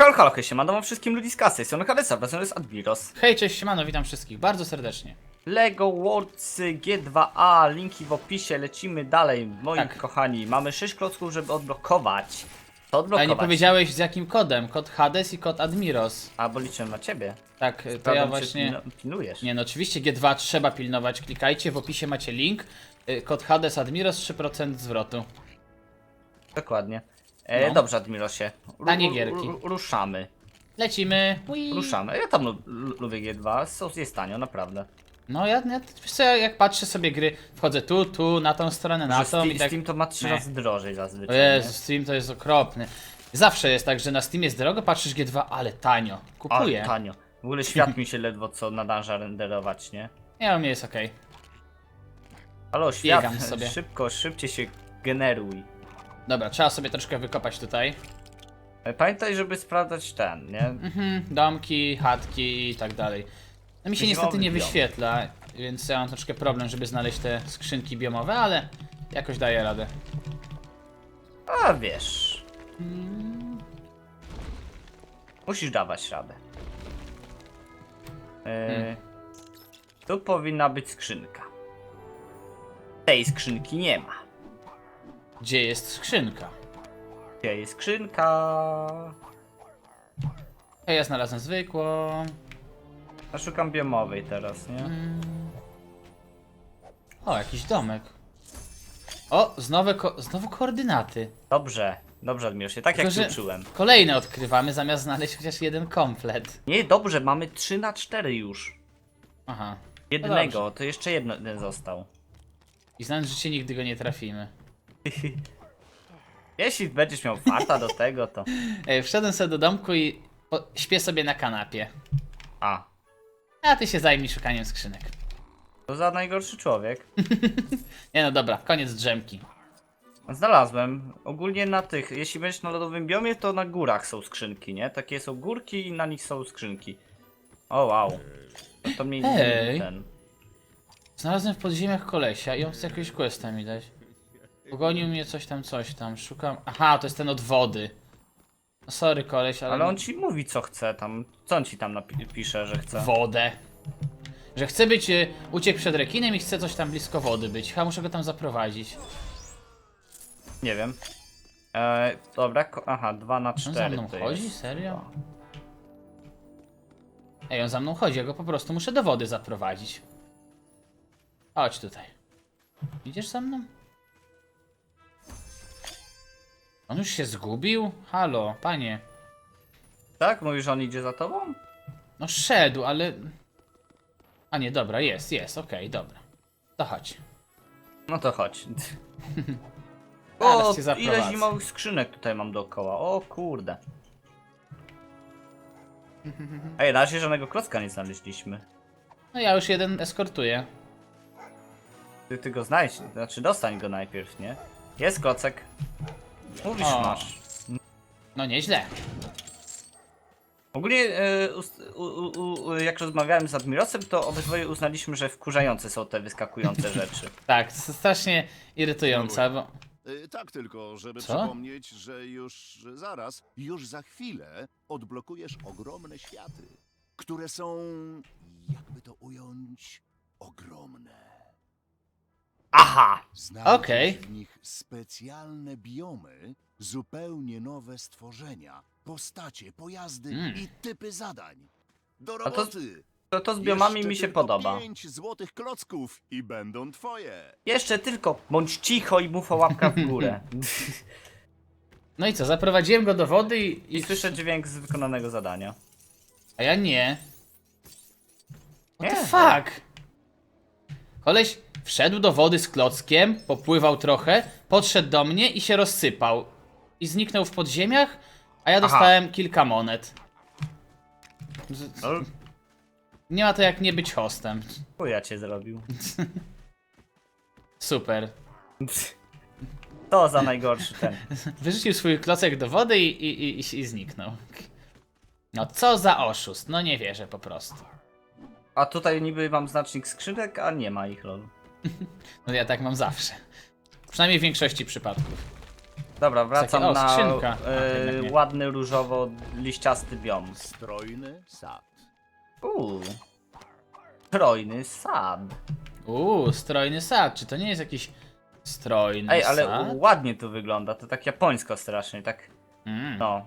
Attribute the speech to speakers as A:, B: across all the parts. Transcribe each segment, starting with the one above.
A: Halo, halo, hej, siemano, mam wszystkim ludzi z kasy, są Hadesa, wracamy z Admiros.
B: Hej, cześć, siemano, witam wszystkich bardzo serdecznie.
A: Lego Worlds G2A, linki w opisie, lecimy dalej, moi
B: Tak.
A: kochani. Mamy 6 klocków, żeby odblokować. To
B: Ale
A: odblokować.
B: nie powiedziałeś z jakim kodem, kod Hades i kod Admiros.
A: A, bo liczę na ciebie.
B: Tak, to ja właśnie...
A: pilnujesz.
B: Nie no, oczywiście G2 trzeba pilnować, klikajcie, w opisie macie link. Y, Kod Hades Admiros 3% zwrotu.
A: Dokładnie. E,
B: No.
A: Dobrze, Admirosie. Ru-
B: Tanie
A: ru-
B: gierki.
A: ru- Ruszamy.
B: Lecimy. Ui.
A: Ruszamy. Ja tam lu- lu- lubię G2, są jest tanio, naprawdę.
B: No ja, ja wiesz co, jak patrzę sobie gry, wchodzę tu, tu, na tą stronę, na
A: Że
B: tą
A: Steam,
B: i tak...
A: Steam to ma 3
B: Nie.
A: razy drożej
B: O
A: zazwyczaj.
B: Jezu,
A: nie?
B: Steam to jest okropny. Zawsze jest tak, że na Steam jest drogo, patrzysz G2, ale tanio. Kupuję.
A: Ale tanio. W ogóle świat mi się ledwo co nadąża renderować, nie?
B: Nie, u mnie jest okej.
A: Halo, świat,
B: Biegam sobie.
A: szybko, szybciej się generuj.
B: Dobra, trzeba sobie troszkę wykopać tutaj.
A: E, Pamiętaj, żeby sprawdzać ten, nie?
B: Mhm, domki, chatki i tak dalej. No mi się
A: Zimowy
B: niestety nie
A: biom.
B: wyświetla, więc ja mam troszkę problem, żeby znaleźć te skrzynki biomowe, ale jakoś daję radę.
A: A wiesz. Musisz dawać radę. E,
B: Hmm.
A: Tu powinna być skrzynka. Tej skrzynki nie ma.
B: Gdzie jest skrzynka?
A: Gdzie jest skrzynka?
B: Ej, ja znalazłem zwykłą.
A: Ja szukam biomowej teraz, nie?
B: Mm. O, jakiś domek. O, znowu, ko znowu koordynaty.
A: Dobrze, dobrze Admirze, tak jak
B: Tylko, że-
A: się czułem.
B: Kolejne odkrywamy, zamiast znaleźć chociaż jeden komplet.
A: Nie, dobrze, mamy 3 na 4 już.
B: Aha.
A: Jednego, to jeszcze jedno- jeden został.
B: I znając życie nigdy go nie trafimy.
A: Jeśli będziesz miał farta do tego, to...
B: Ej, wszedłem sobie do domku i śpię sobie na kanapie.
A: A,
B: A ty się zajmij szukaniem skrzynek.
A: to za najgorszy człowiek.
B: Nie no dobra, koniec drzemki.
A: Znalazłem. Ogólnie na tych, jeśli będziesz na lodowym biomie, to na górach są skrzynki, nie? Takie są górki i na nich są skrzynki. O wow. No to mniej
B: Ej.
A: ten.
B: Znalazłem w podziemiach kolesia i on chce jakiegoś questa mi dać. Pogonił mnie coś tam, coś tam, szukam... Aha, to jest ten od wody. No sorry koleś, ale...
A: Ale on ci mówi co chce tam. Co on ci tam napi- pisze, że chce?
B: Wodę. Że chce być... Y, uciekł przed rekinem i chce coś tam blisko wody być. Chyba muszę go tam zaprowadzić.
A: Nie wiem. E, dobra, ko- aha, 2 na
B: On za
A: 4
B: mną
A: to
B: chodzi?
A: jest.
B: Serio? Ej, on za mną chodzi, ja go po prostu muszę do wody zaprowadzić. Chodź tutaj. Idziesz za mną? On już się zgubił? Halo, panie.
A: Tak? Mówisz, że on idzie za tobą?
B: No szedł, ale... A nie, dobra, jest, jest, okej, dobra. To chodź.
A: No to chodź.
B: Zaraz
A: O,
B: cię
A: ile
B: zaprowadzę.
A: zimowych skrzynek tutaj mam dookoła. O kurde. Ej, na razie żadnego klocka nie znaleźliśmy.
B: No ja już jeden eskortuję.
A: Ty, ty go znajdź, znaczy dostań go najpierw, nie? Jest klocek. Mówisz,
B: O.
A: masz.
B: No nieźle.
A: Ogólnie, e, ust, u, u, u, jak rozmawiałem z Admirosem, to obydwoje uznaliśmy, że wkurzające są te wyskakujące rzeczy.
B: Tak, to jest strasznie irytujące, bo...
C: Y, Tak tylko, żeby
B: Co?
C: przypomnieć, że już że zaraz, już za chwilę odblokujesz ogromne światy, które są, jakby to ująć, ogromne.
A: Aha!
B: Okej.
C: w nich specjalne biomy, zupełnie nowe stworzenia, postacie, pojazdy
B: Mm.
C: i typy zadań. Do
A: to-
C: roboty!
A: To, to z biomami
C: Jeszcze
A: mi się
C: tylko
A: podoba.
C: pięć złotych klocków i będą twoje.
A: Jeszcze tylko bądź cicho i o łapka w górę.
B: No i co, zaprowadziłem go do wody i...
A: I słyszę dźwięk z wykonanego zadania.
B: A ja nie. What the
A: Nie.
B: fuck? Koleś wszedł do wody z klockiem, popływał trochę, podszedł do mnie i się rozsypał. I zniknął w podziemiach, a ja dostałem kilka monet. Z-
A: No,
B: Nie ma to jak nie być hostem.
A: chuja cię zrobił.
B: Super.
A: To za najgorszy ten.
B: Wyrzucił swój klocek do wody i, i, i, i zniknął. No co za oszust, no nie wierzę po prostu.
A: A tutaj niby mam znacznik skrzynek, a nie ma ich, lol.
B: No ja tak mam zawsze. Przynajmniej w większości przypadków.
A: Dobra, wracam
B: Takie- o,
A: na
B: skrzynka. A,
A: e,
B: jednak nie.
A: ładny różowo-liściasty biom.
C: Strojny sad.
A: Uuu. Trojny sad.
B: Uuu, strojny sad. Czy to nie jest jakiś strojny
A: Ej, ale
B: sad?
A: ładnie to wygląda, to tak japońsko strasznie, tak
B: Mm.
A: no.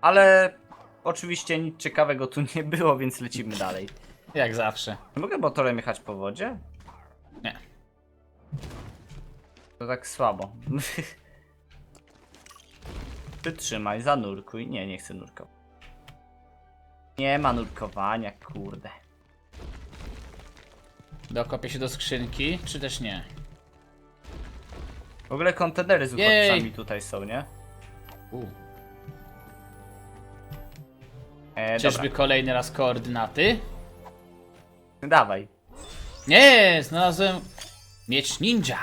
A: Ale oczywiście nic ciekawego tu nie było, więc lecimy dalej.
B: Jak zawsze.
A: Mogę motorem jechać po wodzie?
B: Nie.
A: To tak słabo. Wytrzymaj, zanurkuj. Nie, nie chcę nurkować. Nie ma nurkowania, kurde.
B: Dokopię się do skrzynki, czy też nie?
A: W ogóle kontenery z
B: Jej.
A: uchodźcami tutaj są, nie?
B: Uuu.
A: E,
B: Czyżby
A: dobra.
B: kolejny raz koordynaty?
A: Dawaj.
B: Nie, znalazłem miecz ninja.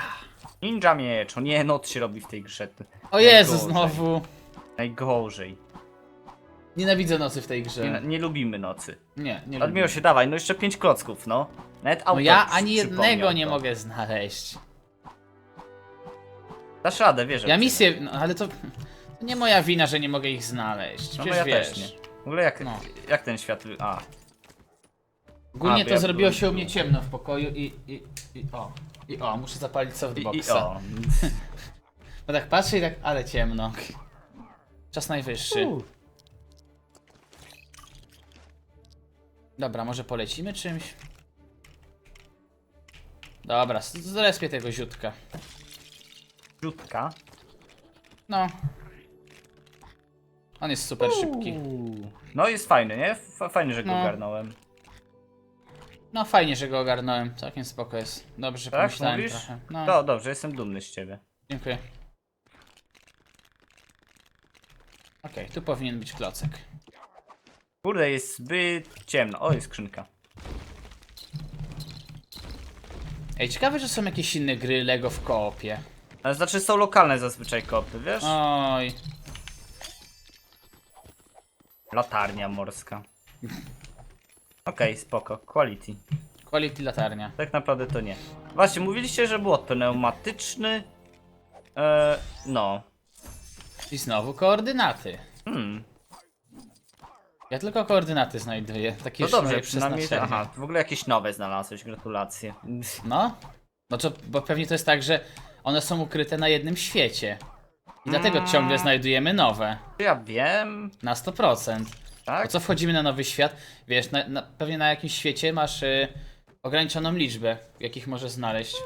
A: Ninja miecz. O nie, noc się robi w tej grze.
B: O Jezu,
A: Najgorzej.
B: znowu.
A: Najgorzej.
B: Nienawidzę nocy w tej grze.
A: Nie, nie lubimy nocy.
B: Nie, nie
A: Admiro
B: lubię.
A: się dawaj, no jeszcze pięć klocków, no. Nawet
B: No ja
A: przy-
B: ani
A: przypomniał
B: jednego nie
A: to.
B: mogę znaleźć.
A: Dasz radę, wiesz.
B: Ja misję, no ale to, to nie moja wina, że nie mogę ich znaleźć.
A: No
B: Przecież
A: ja
B: wiesz.
A: też nie. W ogóle jak,
B: No.
A: jak ten świat... A,
B: Ogólnie
A: A,
B: to
A: ja
B: zrobiło się u mnie ciemno w pokoju i, i, i o. I o, muszę zapalić
A: i,
B: softboxa.
A: i o.
B: Bo tak patrzę i tak, ale ciemno. Czas najwyższy.
A: U.
B: Dobra, może polecimy czymś? Dobra, z- zrespię tego ziutka.
A: Rzutka.
B: No. On jest super szybki.
A: Uuu. No jest fajny, nie? F fajnie, że go
B: No.
A: ogarnąłem.
B: No fajnie, że go ogarnąłem. Całkiem spoko jest. Dobrze, że
A: Tak,
B: pomyślałem
A: mówisz?
B: trochę. No,
A: No dobrze, jestem dumny z ciebie.
B: dziękuję. Okej, tu powinien być klocek.
A: Kurde, jest zbyt ciemno. O, jest skrzynka.
B: Ej, ciekawe, że są jakieś inne gry Lego w koopie.
A: Ale znaczy są lokalne zazwyczaj kopy, wiesz?
B: Oj,
A: Latarnia morska. Okej, spoko. Quality.
B: quality latarnia.
A: Tak naprawdę to nie. Właśnie, mówiliście, że było pneumatyczny. E, no.
B: I znowu koordynaty.
A: Hmm.
B: Ja tylko koordynaty znajduję. Takie
A: No dobrze,
B: moje
A: przynajmniej.
B: przeznaczenie.
A: Aha, w ogóle jakieś nowe znalazłeś, gratulacje.
B: No. No to, bo pewnie to jest tak, że one są ukryte na jednym świecie. I dlatego
A: Mm.
B: ciągle znajdujemy nowe.
A: Ja wiem,
B: Na 100%. Bo
A: tak?
B: co wchodzimy na nowy świat, wiesz, na, na, pewnie na jakimś świecie masz y, ograniczoną liczbę, jakich możesz znaleźć.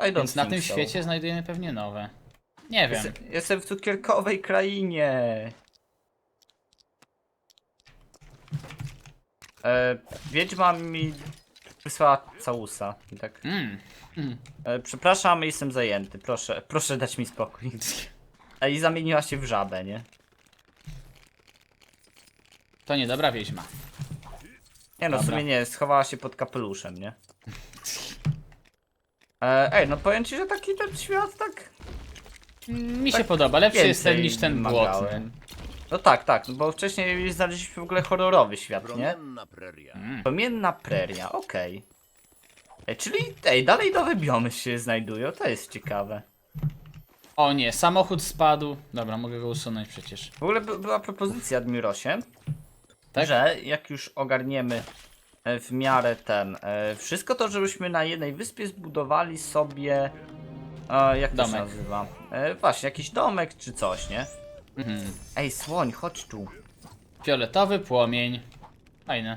A: I don't
B: Więc na
A: think
B: tym
A: so.
B: świecie znajdujemy pewnie nowe. Nie wiem.
A: Jest, jestem w cukierkowej krainie. E, wiedźma mi wysłała całusa. i Tak.
B: Mm. Mm.
A: E, przepraszam, jestem zajęty. Proszę, proszę dać mi spokój. E, I zamieniła się w żabę, nie?
B: To niedobra wieźma.
A: Nie no, w
B: Dobra.
A: sumie nie, schowała się pod kapeluszem, nie? E, ej, no powiem ci, że taki ten świat tak
B: Mi się
A: Tak
B: podoba, lepszy jest ten niż ten
A: wymagałem. No tak, tak, bo wcześniej znaleźliśmy w ogóle horrorowy świat, nie?
C: Promienna preria.
B: Mm.
A: Promienna preria, okej. Ej, czyli ej, dalej nowe biomy się znajdują, to jest ciekawe.
B: O nie, samochód spadł. Dobra, mogę go usunąć przecież.
A: W ogóle by, była propozycja Admirosie,
B: Tak?
A: że jak już ogarniemy e, w miarę ten, e, wszystko to, żebyśmy na jednej wyspie zbudowali sobie, e, jak to
B: Domek.
A: się nazywa? E, właśnie, jakiś domek czy coś, nie?
B: Mhm.
A: Ej, słoń, chodź tu.
B: Fioletowy płomień. Fajne.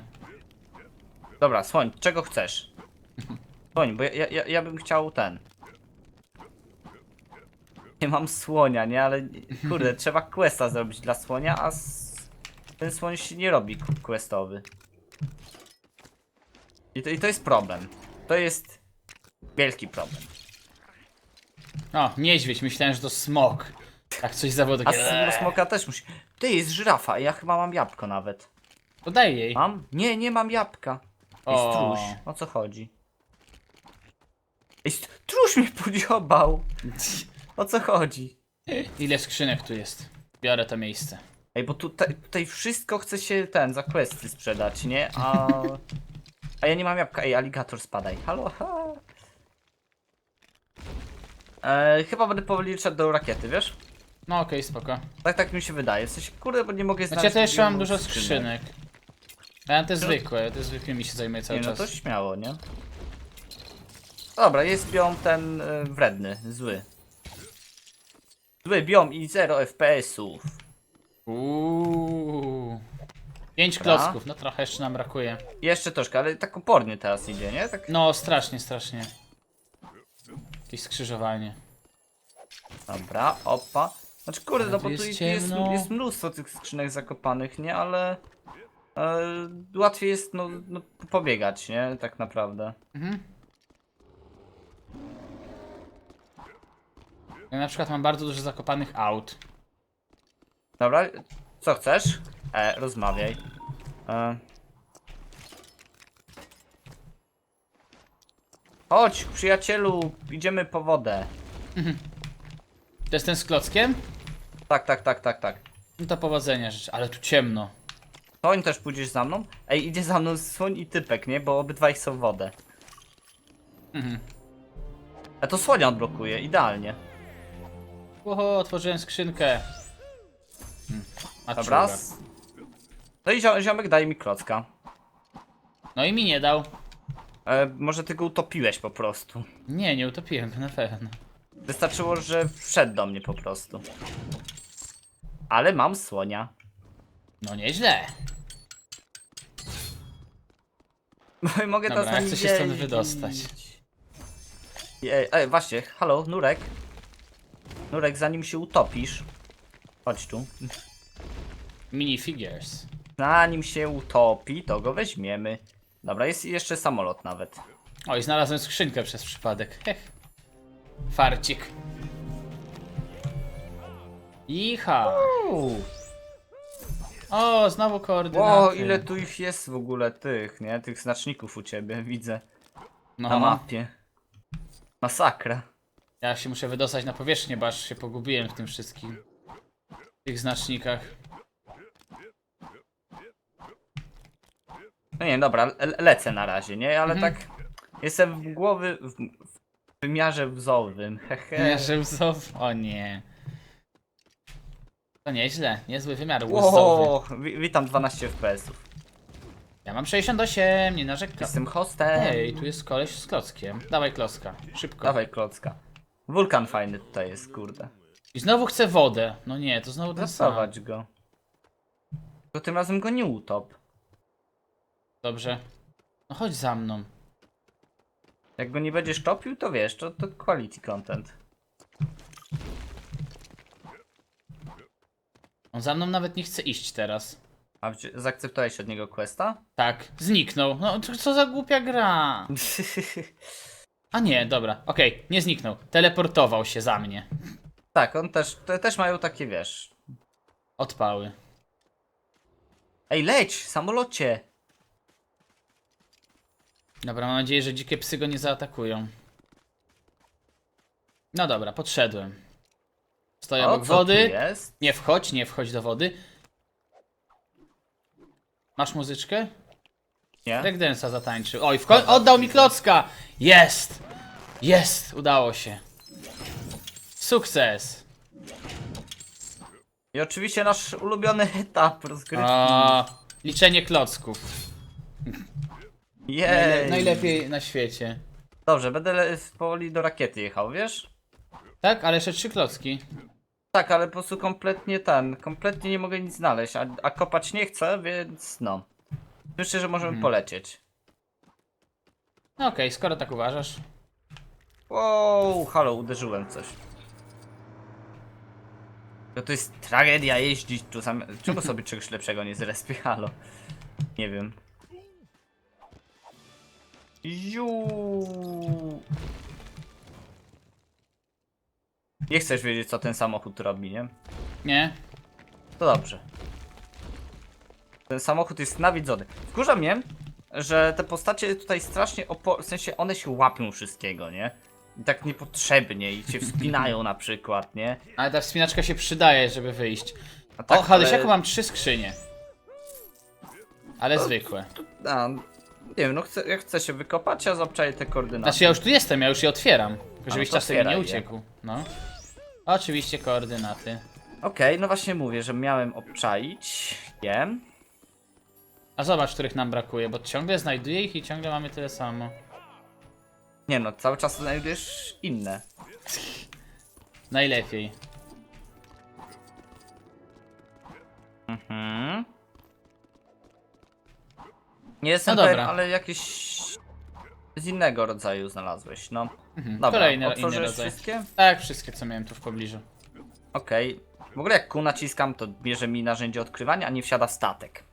A: Dobra, słoń, czego chcesz? Słoń, bo ja, ja, ja bym chciał ten. Nie mam słonia, nie? Ale kurde, trzeba questa zrobić dla słonia, a s... ten słoń się nie robi questowy. I to, I to jest problem. To jest wielki problem.
B: O, niedźwiedź, myślałem, że to smok. Tak coś zawodu.
A: A smoka też musi. Ty jest żyrafa, ja chyba mam jabłko nawet.
B: To daj jej.
A: Mam? Nie, nie mam jabłka. Ej,
B: O.
A: struś, o co chodzi? Ej, struś mnie podziobał. O co chodzi?
B: Ile skrzynek tu jest? Biorę to miejsce.
A: Ej, bo tutaj, tutaj wszystko chce się ten, za questy sprzedać, nie? A... A ja nie mam jabłka. Ej, aligator spadaj. Halo, ha. E, chyba będę powoli szedł do rakiety, wiesz?
B: No okej, spoko.
A: Tak, tak mi się wydaje. W sensie, kurde, bo nie mogę
B: Znaczy
A: znaleźć...
B: ja też jeszcze mam
A: milionów
B: dużo skrzynek. Ja mam te zwykłe, te zwykłymi się zajmuję cały
A: Nie, no
B: czas.
A: to śmiało, nie? Dobra, jest biom ten y, wredny, zły. Zły biom i 0 FPS-ów.
B: Uuu. Pięć
A: Dobra.
B: klocków, no trochę jeszcze nam brakuje.
A: Jeszcze troszkę, ale tak opornie teraz idzie, nie? Tak...
B: No strasznie, strasznie. Jakieś skrzyżowanie.
A: Dobra, opa. Znaczy kurde, no bo tu
B: jest
A: jest, jest,
B: ciemno.
A: mnóstwo tych skrzynek zakopanych, nie? Ale... E, łatwiej jest, no, no, pobiegać, nie? Tak naprawdę.
B: Mhm. Ja na przykład mam bardzo dużo zakopanych aut.
A: Dobra, co chcesz? E, rozmawiaj. E. Chodź, przyjacielu, idziemy po wodę.
B: To jest ten z klockiem?
A: Tak, tak, tak, tak, tak.
B: No to powodzenia życzę, ale tu ciemno.
A: Słoń też pójdziesz za mną? Ej, idzie za mną słoń i typek, nie? Bo obydwaj chcą wodę.
B: Mhm.
A: A to słonia odblokuje, idealnie.
B: Oho, otworzyłem skrzynkę. Hmm.
A: Dobra. s- No i zio ziomek daje mi klocka.
B: No i mi nie dał.
A: E, może ty go utopiłeś po prostu.
B: Nie, nie utopiłem go na pewno.
A: Wystarczyło, że wszedł do mnie po prostu. Ale mam słonia.
B: No nieźle.
A: No i mogę
B: Dobra,
A: teraz
B: jak chcę się stąd wydostać?
A: Ej, ej, właśnie, halo, Nurek. Nurek, zanim się utopisz. Chodź tu.
B: Minifigures.
A: Zanim się utopi, to go weźmiemy. Dobra, jest jeszcze samolot nawet.
B: Oj, znalazłem skrzynkę przez przypadek. Hech. Farcik. Icha. O, znowu koordynaty.
A: Ło, ile tu ich jest w ogóle tych, nie? Tych znaczników u ciebie, widzę. Na
B: No,
A: mapie. Masakra.
B: ja się muszę wydostać na powierzchnię, bo aż się pogubiłem w tym wszystkim. W tych znacznikach.
A: No nie, dobra, le lecę na razie, nie? Ale
B: Mhm.
A: tak jestem w głowy w, w wymiarze wzowym. Hehe.
B: Nie, że wzow... O nie. To nieźle, niezły wymiar łzowy.
A: Ło, wi witam 12 FPS-ów.
B: Ja mam 68, nie narzekam.
A: Jestem hostem.
B: Ej, tu jest koleś z klockiem. Dawaj klocka, szybko.
A: Dawaj klocka. Wulkan fajny tutaj jest, kurde.
B: I znowu chcę wodę. No nie, to znowu ten sam.
A: Zaprowadź go. To tym razem go nie utop.
B: Dobrze. No chodź za mną.
A: Jak go nie będziesz topił, to wiesz, to, to quality content.
B: On za mną nawet nie chce iść teraz.
A: A zaakceptowałeś od niego questa?
B: Tak, zniknął. No to co za głupia gra. A nie, dobra, okej, nie zniknął. Teleportował się za mnie.
A: tak, on też, te, też mają takie, wiesz.
B: Odpały.
A: Ej, leć, samolocie!
B: Dobra, mam nadzieję, że dzikie psy go nie zaatakują. No dobra, podszedłem. Stoję
A: O,
B: obok wody.
A: jest?
B: Nie wchodź, nie wchodź do wody. Masz muzyczkę?
A: Nie?
B: Breakdance'a zatańczył. Oj, w oddał mi klocka! Jest! Jest! Udało się. Sukces!
A: I oczywiście nasz ulubiony etap rozgrywki.
B: A, liczenie klocków.
A: Jej!
B: Najlepiej na świecie.
A: Dobrze, będę le- powoli do rakiety jechał, wiesz?
B: Tak, ale jeszcze trzy klocki.
A: Tak, ale po prostu kompletnie ten, kompletnie nie mogę nic znaleźć, a, a kopać nie chcę, więc no. Myślę, że możemy polecieć.
B: No Okej, skoro tak uważasz.
A: Wow, halo, uderzyłem w coś. No to jest tragedia jeździć tu sam. Czemu sobie czegoś lepszego nie zrespię? Halo. Nie wiem. Ju. Nie chcesz wiedzieć, co ten samochód robi, nie?
B: Nie?
A: To dobrze. Ten samochód jest nawiedzony. Wkurza mnie, że te postacie tutaj strasznie opo... W sensie one się łapią wszystkiego, nie? I tak niepotrzebnie i się wspinają na przykład, nie?
B: Ale ta wspinaczka się przydaje, żeby wyjść.
A: A
B: o, Hadesiaku
A: ale-
B: mam trzy skrzynie. Ale zwykłe.
A: A, nie wiem, no chcę, ja chcę się wykopać, a zapczaję te koordynaty.
B: Znaczy ja już tu jestem, ja już je otwieram. Tylko żebyś
A: to
B: czasem nie
A: otwieraj je.
B: uciekł. No. Oczywiście koordynaty.
A: Okej, no właśnie mówię, że miałem obczaić. Wiem.
B: A zobacz, których nam brakuje, bo ciągle znajduję ich i ciągle mamy tyle samo.
A: Nie no, cały czas znajdujesz inne.
B: Najlepiej.
A: Mhm. Nie jestem
B: No
A: pewien,
B: dobra.
A: ale jakieś z innego rodzaju znalazłeś, no.
B: Mhm.
A: Dobra,
B: Kolejny inny
A: otworzyłeś
B: rodzaj.
A: wszystkie?
B: Tak, wszystkie co miałem tu w pobliżu.
A: Okej. W ogóle jak Q naciskam, to bierze mi narzędzie odkrywania, a nie wsiada w statek.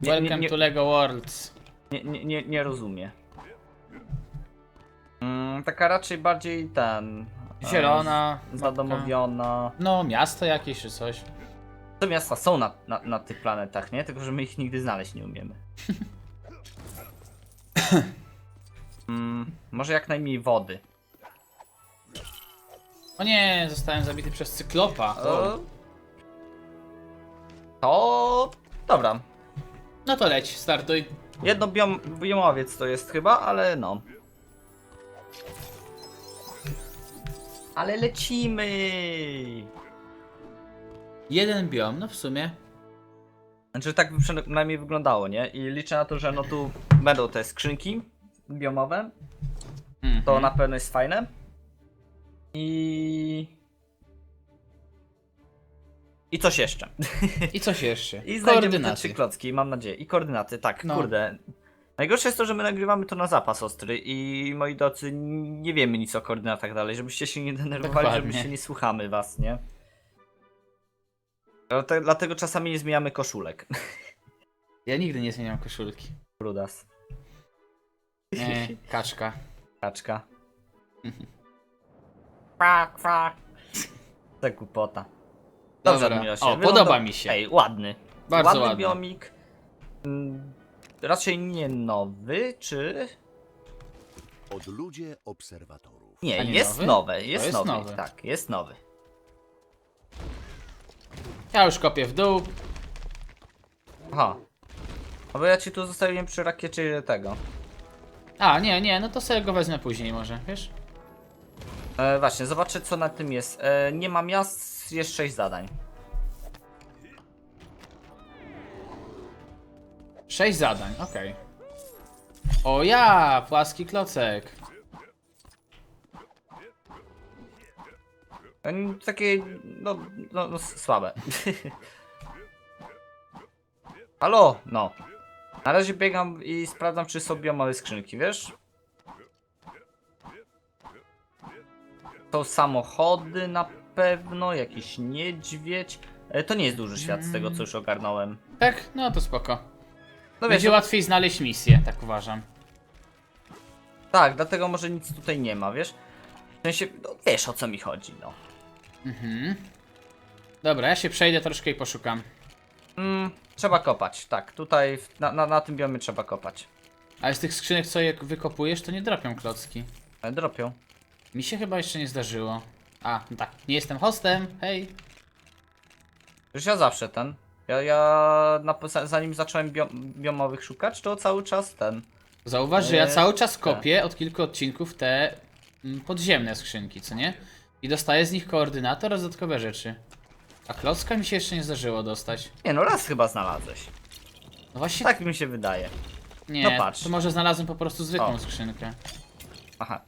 A: Nie, nie,
B: Welcome
A: nie,
B: to LEGO Worlds.
A: nie, nie, nie, nie rozumie. Mm, taka raczej bardziej ten... e,
B: Zielona.
A: z-. Zadomowiona.
B: No, miasto jakieś czy coś.
A: Te miasta są na, na, na tych planetach, nie? Tylko, że my ich nigdy znaleźć nie umiemy. mm, może jak najmniej wody.
B: O nie, zostałem zabity przez cyklopa.
A: To... Dobra.
B: No to leć, startuj.
A: Jedno biom, biomowiec to jest chyba, ale no. Ale lecimy!
B: Jeden biom, no w sumie.
A: Znaczy tak by przynajmniej wyglądało, nie? I liczę na to, że no tu będą te skrzynki biomowe.
B: Mhm.
A: To na pewno jest fajne. I... I coś jeszcze.
B: I coś jeszcze.
A: I znajdziemy te trzy klocki, mam nadzieję. I koordynaty, tak,
B: No.
A: kurde. Najgorsze jest to, że my nagrywamy to na zapas ostry i moi drodzy, nie wiemy nic o koordynatach dalej, żebyście się nie denerwowali,
B: Dokładnie.
A: żebyście nie słuchamy was, nie? Dlate- Dlatego czasami nie zmieniamy koszulek.
B: Ja nigdy nie zmieniam koszulki.
A: Brudas.
B: Nie, kaczka.
A: Kaczka. Kwak, kwak. Ta głupota. Dobrze,
B: Dobra.
A: Admirosie,
B: O, podoba mi się.
A: Ej, ładny.
B: Bardzo
A: ładny
B: ładny.
A: biomik. Mm, Raczej nie nowy, czy...
C: Odludzie obserwatorów.
A: Nie,
B: A nie
A: jest
B: nowy?
A: nowe, jest,
B: jest
A: nowy.
B: nowy.
A: Tak, jest nowy.
B: Ja już kopię w dół.
A: Aha. A bo ja ci tu zostawiłem przy rakiecie tego.
B: A, nie, nie, no to sobie go wezmę później może, wiesz?
A: E, właśnie, zobaczę co na tym jest. E, nie ma miast, jest 6 zadań.
B: Sześć zadań, okej. O ja, płaski klocek.
A: Takie, no, no, no słabe. Halo, no. Na razie biegam i sprawdzam czy są biomowe skrzynki, wiesz? To samochody na pewno, jakiś niedźwiedź. E, to nie jest duży świat z tego co już ogarnąłem.
B: Tak? No to spoko.
A: No wiesz,
B: Będzie łatwiej znaleźć misję, tak uważam.
A: tak, dlatego może nic tutaj nie ma, wiesz? W sensie, no, wiesz o co mi chodzi, no.
B: Mhm. Dobra, ja się przejdę troszkę i poszukam.
A: Mm, trzeba kopać, tak, tutaj w- na, na, na tym biomie trzeba kopać.
B: Ale z tych skrzynek, co je wykopujesz, to nie dropią klocki.
A: E, dropią.
B: Mi się chyba jeszcze nie zdarzyło. A, no tak, nie jestem hostem, hej.
A: Już ja zawsze ten. Ja, ja na, za- zanim zacząłem biom, biomowych szukać, to cały czas ten.
B: Zauważ, że ja
A: Eee,
B: cały czas kopię od kilku odcinków te mm, podziemne skrzynki, co nie? I dostaję z nich koordynator oraz dodatkowe rzeczy. A klocka mi się jeszcze nie zdarzyło dostać.
A: Nie no, raz chyba znalazłeś.
B: No właśnie,
A: Tak mi się wydaje.
B: nie,
A: no patrz.
B: to może znalazłem po prostu zwykłą
A: O.
B: skrzynkę.
A: Aha.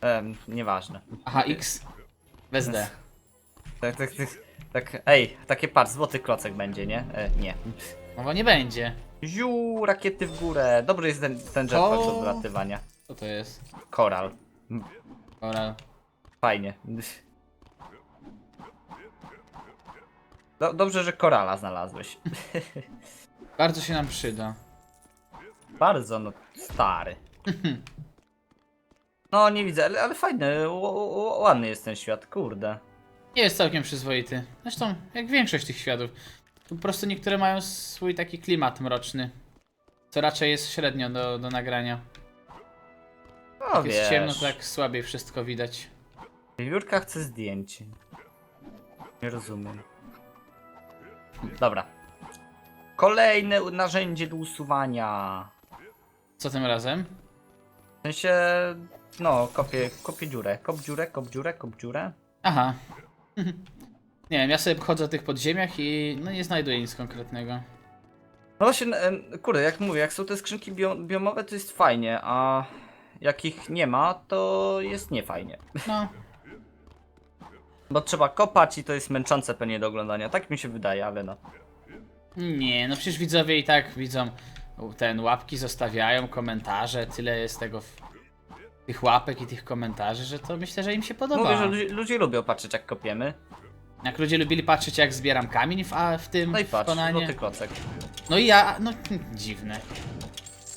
A: Em, nieważne.
B: Aha, X. Bez D.
A: Tak, tak, tak, tak. Ej, takie patrz, złoty klocek będzie, nie? E, nie.
B: Mowa nie będzie.
A: Ziu, rakiety w górę. Dobry jest ten, ten jetpack
B: O.
A: do.
B: Co to jest?
A: Koral.
B: Oral.
A: Fajnie. Do, dobrze, że korala znalazłeś.
B: Bardzo się nam przyda.
A: Bardzo, no, stary. No, nie widzę, ale, ale fajny, ładny jest ten świat, kurde.
B: Nie jest całkiem przyzwoity. Zresztą, jak większość tych światów. Po prostu niektóre mają swój taki klimat mroczny. Co raczej jest średnio do, do nagrania.
A: No,
B: Jak
A: wiesz.
B: jest ciemno, to tak słabiej wszystko widać.
A: Wiewiórka chce zdjęcie. Nie rozumiem. Dobra. Kolejne narzędzie do usuwania.
B: Co tym razem?
A: W sensie, no, kopię, kopię dziurę. Kop dziurę, kop dziurę, kop dziurę.
B: Aha. Nie wiem, ja sobie chodzę w tych podziemiach i no nie znajduję nic konkretnego.
A: No właśnie, em, kurde, jak mówię, jak są te skrzynki bio, biomowe, to jest fajnie, a jak ich nie ma, to jest niefajnie.
B: No,
A: Bo trzeba kopać i to jest męczące pewnie do oglądania. Tak mi się wydaje, ale no.
B: nie, no przecież widzowie i tak widzą ten łapki zostawiają, komentarze, tyle jest tego w, tych łapek i tych komentarzy, że to myślę, że im się podoba.
A: Mówię, że ludzie, ludzie lubią patrzeć jak kopiemy.
B: Jak ludzie lubili patrzeć jak zbieram kamień w, a w tym
A: No i patrz,
B: Konanie.
A: złoty klocek.
B: No i ja, no dziwne.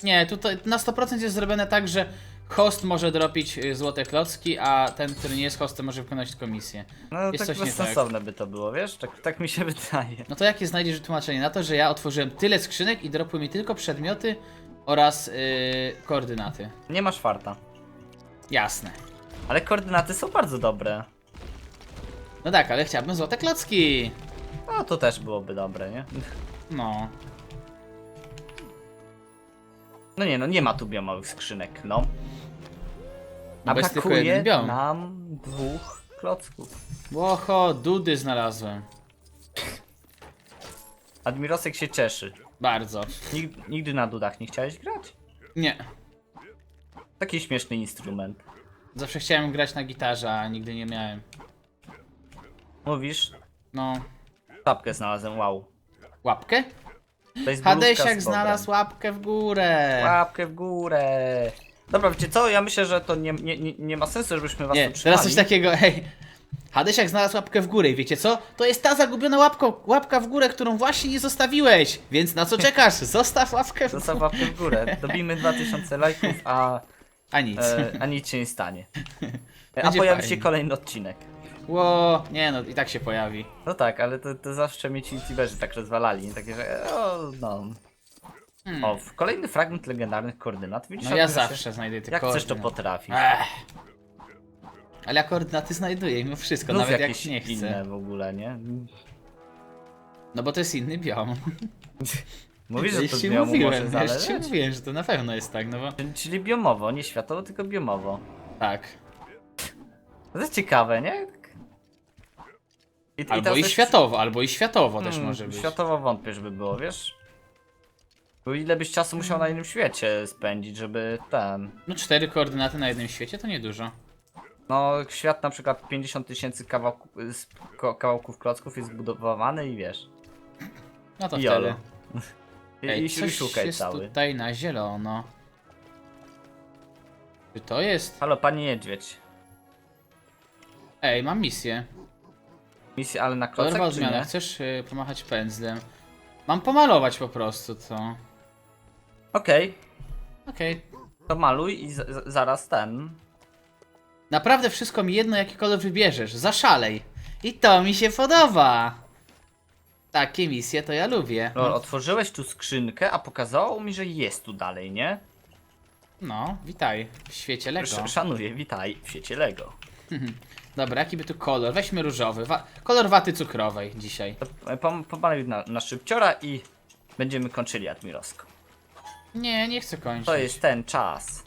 B: Nie, tutaj na 100% jest zrobione tak, że host może dropić y, złote klocki, a ten, który nie jest hostem może wykonać komisję.
A: No
B: Jest
A: tak
B: coś nie
A: bezsensowne by to było, wiesz? Tak, tak mi się wydaje.
B: No to jakie znajdziesz wytłumaczenie na to, że ja otworzyłem tyle skrzynek i dropły mi tylko przedmioty oraz yy, koordynaty?
A: Nie masz farta.
B: Jasne.
A: Ale koordynaty są bardzo dobre.
B: No tak, ale chciałbym złote klocki.
A: No to też byłoby dobre, nie?
B: No.
A: No nie, no nie ma tu biomowych skrzynek, no.
B: No bo jest tylko
A: brakuje
B: jeden biom.
A: nam dwóch klocków.
B: Łoho, dudy znalazłem.
A: Admirosek się cieszy.
B: Bardzo.
A: Nigdy, nigdy na dudach nie chciałeś grać?
B: Nie.
A: Taki śmieszny instrument.
B: Zawsze chciałem grać na gitarze, a nigdy nie miałem.
A: Mówisz?
B: No.
A: Czapkę znalazłem, wow.
B: Łapkę?
A: To jest bluzka
B: Hadesiak znalazł łapkę w górę.
A: Łapkę w górę. Dobra, wiecie co? Ja myślę, że to nie, nie, nie, nie ma sensu, żebyśmy was
B: Nie,
A: tu
B: teraz coś takiego, hej. Hadesiak znalazł łapkę w górę i wiecie co? To jest ta zagubiona łapka, łapka w górę, którą właśnie nie zostawiłeś. Więc na co czekasz? Zostaw łapkę w górę.
A: Zostaw łapkę w górę. Dobijmy 2000 lajków, a,
B: A nic.
A: e, a nic się nie stanie. A
B: Będzie
A: pojawi
B: fajnie.
A: się kolejny odcinek.
B: Ło, nie no, i tak się pojawi.
A: No tak, ale to, to zawsze mnie ci youtuberzy tak rozwalali. Takie, że o, no.
B: Hmm.
A: O, w- kolejny fragment legendarnych koordynat. Widzisz,
B: No ja zawsze znajduję te
A: Jak chcesz to
B: koordynaty.
A: potrafisz.
B: Ech. Ale ja koordynaty znajduję mimo wszystko,
A: Plus
B: nawet jak
A: jakieś
B: nie chcę.
A: inne w ogóle, nie?
B: No bo to jest inny biom.
A: Mówisz, że to
B: ci
A: biomu może
B: mówiłem,
A: zależeć?
B: mówiłem, że to na pewno jest tak, no bo...
A: Czyli- Czyli biomowo, nie światowo, tylko biomowo.
B: Tak.
A: To jest ciekawe, nie? I,
B: Albo i światowo, albo i światowo też
A: Hmm,
B: może być.
A: Światowo wątpię, żeby było, wiesz? Bo ile byś czasu musiał na innym świecie spędzić, żeby ten...
B: No cztery koordynaty na jednym świecie to niedużo.
A: No, świat na przykład 50 tysięcy kawałku, z- ko- kawałków klocków jest zbudowany i wiesz.
B: No to
A: I
B: wtedy.
A: jolo. I,
B: Ej,
A: i,
B: coś
A: i szukaj
B: jest
A: cały.
B: tutaj na zielono. Czy to jest?
A: Halo, panie niedźwiedź.
B: Ej, mam misję.
A: Misja, ale na
B: Kolorowa
A: klocach czy nie?
B: chcesz y, pomachać pędzlem? Mam pomalować po prostu to.
A: Okej,
B: Okej.
A: to maluj i z- z- zaraz ten.
B: Naprawdę wszystko mi jedno, jaki kolor wybierzesz. Zaszalej. I to mi się podoba. Takie misje to ja lubię.
A: No, otworzyłeś tu skrzynkę, a pokazało mi, że jest tu dalej, nie?
B: No, witaj w świecie Lego.
A: Sz szanuję, witaj w świecie Lego.
B: Dobra, jaki by tu kolor? Weźmy różowy. Wa kolor waty cukrowej dzisiaj.
A: To e, pom- Pomaluj na, na szybciora i będziemy kończyli Admirowsko.
B: Nie, nie chcę kończyć.
A: To jest ten czas.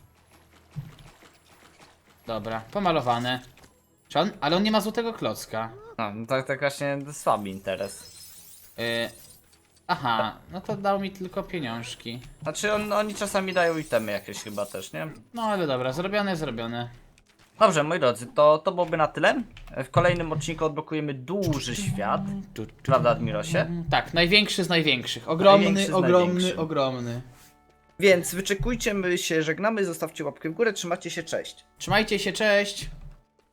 B: Dobra, pomalowane. Czy on? Ale on nie ma złotego klocka.
A: No, no tak, tak właśnie słaby interes.
B: Yy... Aha, no to dał mi tylko pieniążki.
A: Znaczy on, oni czasami dają itemy jakieś chyba też, nie?
B: No ale dobra, zrobione, zrobione.
A: Dobrze, moi drodzy, to, to byłoby na tyle. W kolejnym odcinku odblokujemy duży świat.
B: Tu, tu.
A: Prawda, Admirosie?
B: Tak, największy z największych. Ogromny,
A: Największy z
B: ogromny, ogromny.
A: Więc wyczekujcie, my się żegnamy, zostawcie łapkę w górę, trzymacie się, cześć.
B: Trzymajcie się, cześć!